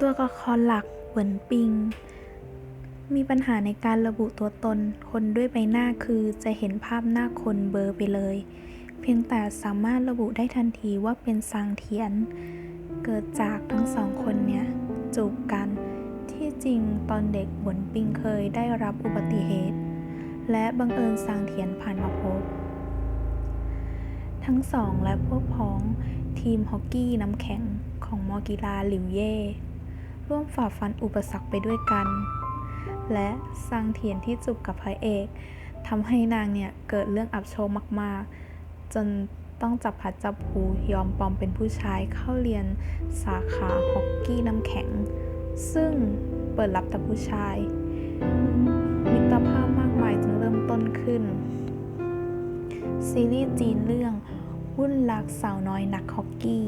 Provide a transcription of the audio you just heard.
ตัวละครหลักเหวินปิง มีปัญหาในการระบุตัวตน คนด้วยใบหน้าคือจะเห็นภาพหน้าคนเบลอไปเลย เพียงแต่สามารถระบุได้ทันทีว่าเป็นซางเทียน เกิดจากทั้งสองคนเนี่ยจูบกัน ที่จริงตอนเด็กหวนปิงเคยได้รับอุบัติเหตุ และบังเอิญซางเทียนผ่านมาพบ ทั้งสองและพวกพ้องทีมฮอกกี้น้ำแข็งของมอกีฬาหลิวเย่ ร่วมฝ่าฟันอุปสรรคไปด้วยกัน และสร้างเทียนที่จูบกับพระเอกทำให้นางเนี่ยเกิดเรื่องอับโชคมาก ๆ จนต้องจับพัดจับผูยอมปลอมเป็นผู้ชายเข้าเรียนสาขาฮอกกี้น้ำแข็ง ซึ่งเปิดรับแต่ผู้ชาย มิตรภาพมากมายจึงเริ่มต้นขึ้น ซีรีส์จีนเรื่องวุ่นรักสาวน้อยนักฮอกกี้